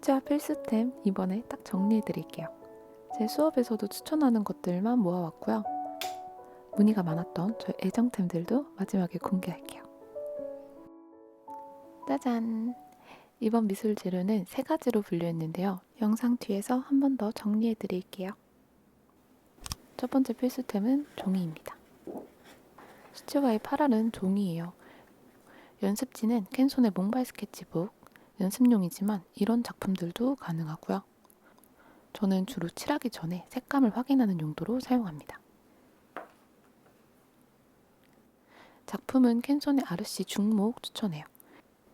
수채화 필수템 이번에 딱 정리해 드릴게요. 제 수업에서도 추천하는 것들만 모아왔고요. 문의가 많았던 저의 애정템들도 마지막에 공개할게요. 짜잔! 이번 미술 재료는 세 가지로 분류했는데요. 영상 뒤에서 한 번 더 정리해 드릴게요. 첫 번째 필수템은 종이입니다. 수채화의 파라는 종이에요. 연습지는 캔손의 몽발 스케치북, 연습용이지만 이런 작품들도 가능하고요. 저는 주로 칠하기 전에 색감을 확인하는 용도로 사용합니다. 작품은 캔손의 아르시 중목 추천해요.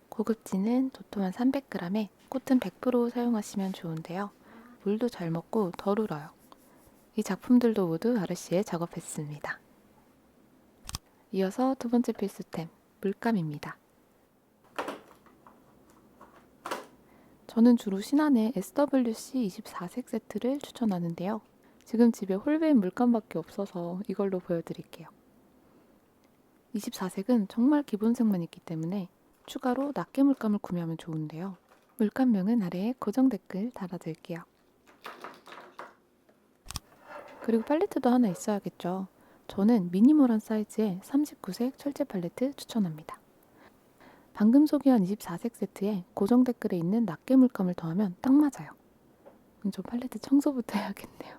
고급지는 도톰한 300g에 코튼 100% 사용하시면 좋은데요. 물도 잘 먹고 덜 울어요. 이 작품들도 모두 아르시에 작업했습니다. 이어서 두 번째 필수템, 물감입니다. 저는 주로 신한의 SWC 24색 세트를 추천하는데요. 지금 집에 홀베인 물감밖에 없어서 이걸로 보여드릴게요. 24색은 정말 기본색만 있기 때문에 추가로 낱개 물감을 구매하면 좋은데요. 물감명은 아래에 고정 댓글 달아둘게요. 그리고 팔레트도 하나 있어야겠죠. 저는 미니멀한 사이즈의 39색 철제 팔레트 추천합니다. 방금 소개한 24색 세트에 고정 댓글에 있는 낱개 물감을 더하면 딱 맞아요. 저 팔레트 청소부터 해야겠네요.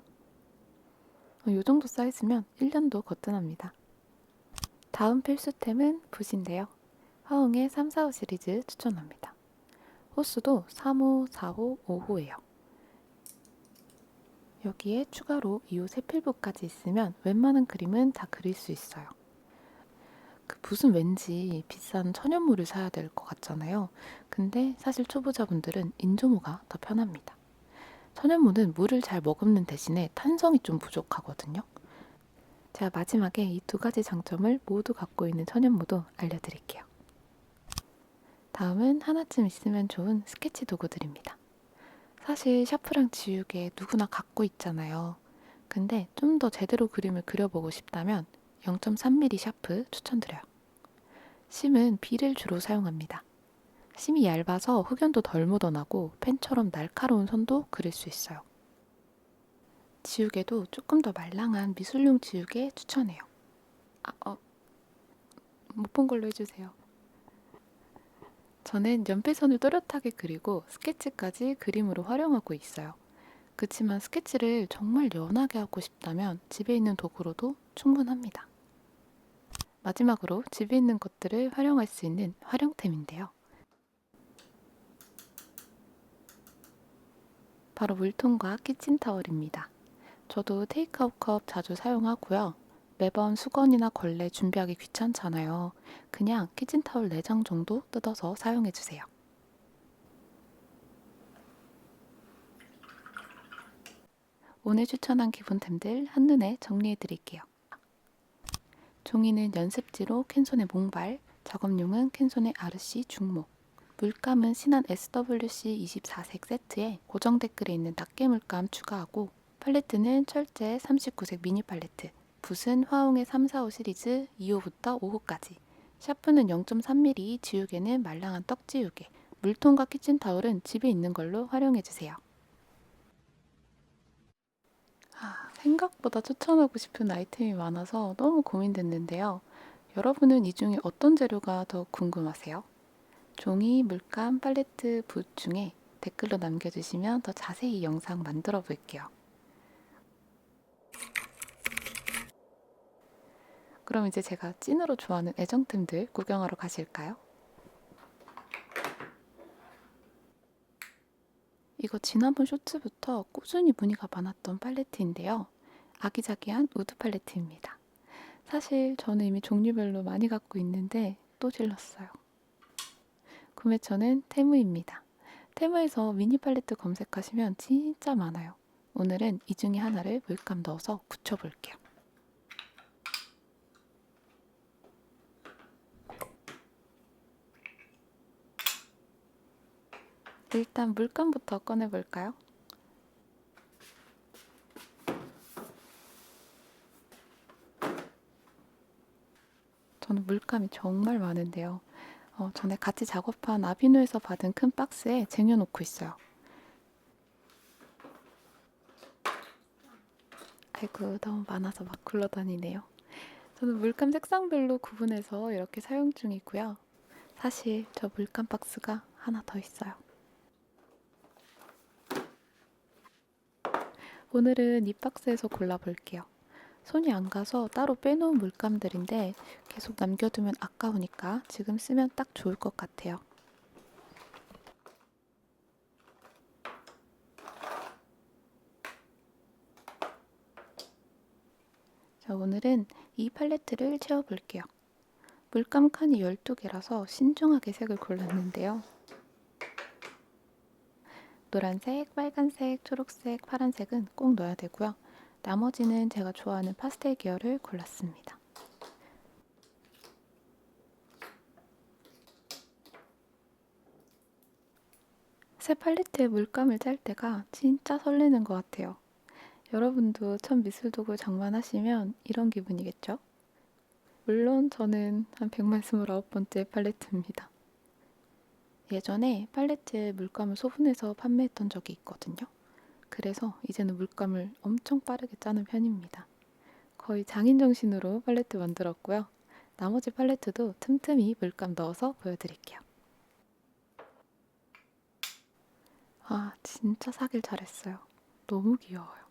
이 정도 사이즈면 1년도 거뜬합니다. 다음 필수템은 붓인데요. 화웅의 3, 4, 5 시리즈 추천합니다. 호수도 3호, 4호, 5호예요. 여기에 추가로 2호 세필붓까지 있으면 웬만한 그림은 다 그릴 수 있어요. 그 붓은 왠지 비싼 천연물을 사야 될 것 같잖아요. 근데 사실 초보자분들은 인조모가 더 편합니다. 천연모는 물을 잘 머금는 대신에 탄성이 좀 부족하거든요. 제가 마지막에 이 두 가지 장점을 모두 갖고 있는 천연모도 알려드릴게요. 다음은 하나쯤 있으면 좋은 스케치 도구들입니다. 사실 샤프랑 지우개 누구나 갖고 있잖아요. 근데 좀 더 제대로 그림을 그려보고 싶다면 0.3mm 샤프 추천드려요. 심은 비를 주로 사용합니다. 심이 얇아서 흑연도 덜 묻어나고 펜처럼 날카로운 선도 그릴 수 있어요. 지우개도 조금 더 말랑한 미술용 지우개 추천해요. 아, 어, 못 본 걸로 해주세요. 저는 연필선을 또렷하게 그리고 스케치까지 그림으로 활용하고 있어요. 그치만 스케치를 정말 연하게 하고 싶다면 집에 있는 도구로도 충분합니다. 마지막으로 집에 있는 것들을 활용할 수 있는 활용템인데요. 바로 물통과 키친타월입니다. 저도 테이크아웃 컵 자주 사용하고요. 매번 수건이나 걸레 준비하기 귀찮잖아요. 그냥 키친타월 4장 정도 뜯어서 사용해주세요. 오늘 추천한 기본템들 한눈에 정리해드릴게요. 종이는 연습지로 캔손의 몽발, 작업용은 캔손의 아르시 중목, 물감은 신한 SWC 24색 세트에 고정 댓글에 있는 낱개 물감 추가하고 팔레트는 철제 39색 미니 팔레트, 붓은 화웅의 3, 4, 5 시리즈 2호부터 5호까지, 샤프는 0.3mm, 지우개는 말랑한 떡지우개, 물통과 키친타올은 집에 있는 걸로 활용해주세요. 아, 생각보다 추천하고 싶은 아이템이 많아서 너무 고민됐는데요. 여러분은 이 중에 어떤 재료가 더 궁금하세요? 종이, 물감, 팔레트, 붓 중에 댓글로 남겨주시면 더 자세히 영상 만들어 볼게요. 그럼 이제 제가 찐으로 좋아하는 애정템들 구경하러 가실까요? 이거 지난번 쇼츠부터 꾸준히 문의가 많았던 팔레트인데요. 아기자기한 우드 팔레트입니다. 사실 저는 이미 종류별로 많이 갖고 있는데 또 질렀어요. 구매처는 테무입니다. 테무에서 미니 팔레트 검색하시면 진짜 많아요. 오늘은 이 중에 하나를 물감 넣어서 굳혀볼게요. 일단 물감부터 꺼내볼까요? 저는 물감이 정말 많은데요. 어, 전에 같이 작업한 아비노에서 받은 큰 박스에 쟁여놓고 있어요. 아이고 너무 많아서 막 굴러다니네요. 저는 물감 색상별로 구분해서 이렇게 사용 중이고요. 사실 저 물감 박스가 하나 더 있어요. 오늘은 이 박스에서 골라볼게요. 손이 안 가서 따로 빼놓은 물감들인데 계속 남겨두면 아까우니까 지금 쓰면 딱 좋을 것 같아요. 자, 오늘은 이 팔레트를 채워볼게요. 물감 칸이 12개라서 신중하게 색을 골랐는데요. 노란색, 빨간색, 초록색, 파란색은 꼭 넣어야 되고요. 나머지는 제가 좋아하는 파스텔 계열을 골랐습니다. 새 팔레트에 물감을 짤 때가 진짜 설레는 것 같아요. 여러분도 첫 미술 도구 장만하시면 이런 기분이겠죠? 물론 저는 한 129번째 팔레트입니다. 예전에 팔레트에 물감을 소분해서 판매했던 적이 있거든요. 그래서 이제는 물감을 엄청 빠르게 짜는 편입니다. 거의 장인 정신으로 팔레트 만들었고요. 나머지 팔레트도 틈틈이 물감 넣어서 보여드릴게요. 아, 진짜 사길 잘했어요. 너무 귀여워요.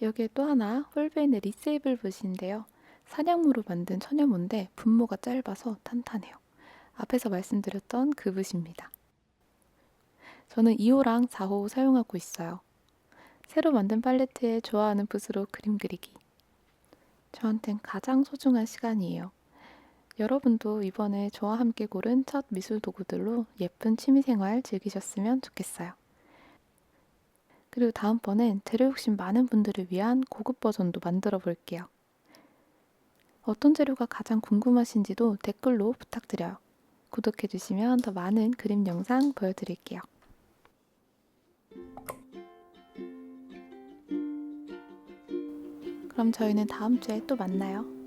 여기에 또 하나 홀베인의 리세이블 붓인데요. 사냥무로 만든 천연모인데 분모가 짧아서 탄탄해요. 앞에서 말씀드렸던 그 붓입니다. 저는 2호랑 4호 사용하고 있어요. 새로 만든 팔레트에 좋아하는 붓으로 그림 그리기. 저한텐 가장 소중한 시간이에요. 여러분도 이번에 저와 함께 고른 첫 미술 도구들로 예쁜 취미생활 즐기셨으면 좋겠어요. 그리고 다음번엔 재료 욕심 많은 분들을 위한 고급 버전도 만들어 볼게요. 어떤 재료가 가장 궁금하신지도 댓글로 부탁드려요. 구독해주시면 더 많은 그림 영상 보여드릴게요. 그럼 저희는 다음 주에 또 만나요.